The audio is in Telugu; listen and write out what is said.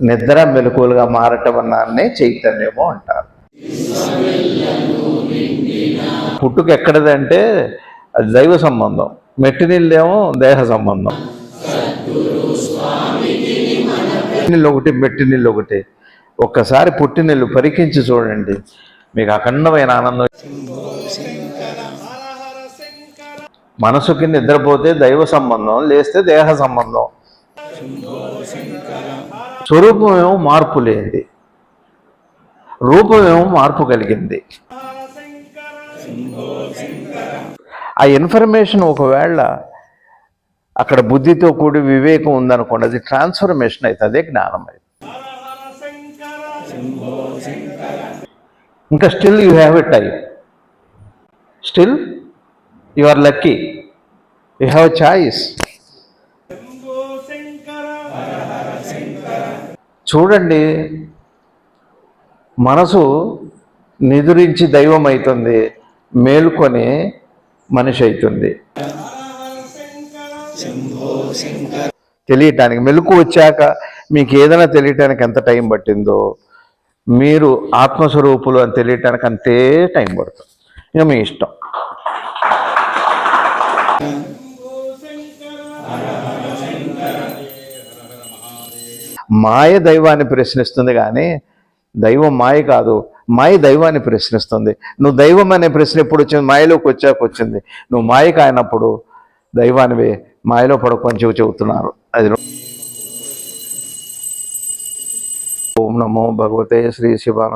నిద్ర మెలకువలుగా మారటం అన్నాన్ని చైతన్యము అంటారు. పుట్టుక ఎక్కడిదంటే అది దైవ సంబంధం. మెట్టి దేహ సంబంధం. నీళ్ళు ఒకటి మెట్టి నీళ్ళు ఒకటి. ఒక్కసారి పుట్టినిల్లు పరికించి చూడండి. మీకు అఖండమైన ఆనందం. మనసుకి నిద్రపోతే దైవ సంబంధం లేస్తే దేహ సంబంధం. స్వరూపమేమో మార్పు లేనిది. రూపమేమో మార్పు కలిగింది. ఆ ఇన్ఫర్మేషన్ ఒకవేళ అక్కడ బుద్ధితో కూడి వివేకం ఉందనుకోండి అది ట్రాన్స్ఫర్మేషన్ అవుతుంది అదే జ్ఞానం అయితే ఇంకా still you have a time. Still you are lucky. You have a choice. చూడండి మనసు నిదురించి దైవం అవుతుంది మేలుకొని మనిషి అవుతుంది తెలియటానికి మెలకు వచ్చాక మీకు ఏదైనా తెలియటానికి ఎంత టైం పట్టిందో మీరు ఆత్మస్వరూపులు అని తెలియటానికి అంతే టైం పడుతుంది. ఇక మీ ఇష్టం. మాయ దైవాన్ని ప్రశ్నిస్తుంది కానీ దైవం మాయ కాదు. మాయ దైవాన్ని ప్రశ్నిస్తుంది. నువ్వు దైవం అనే ప్రశ్న ఎప్పుడు వచ్చింది? మాయలోకి వచ్చాక వచ్చింది. నువ్వు మాయ కానప్పుడు దైవాన్ని మాయలో పడుకొని చెవి చెబుతున్నారు అది ఓం నమో భగవతే శ్రీ శివానంద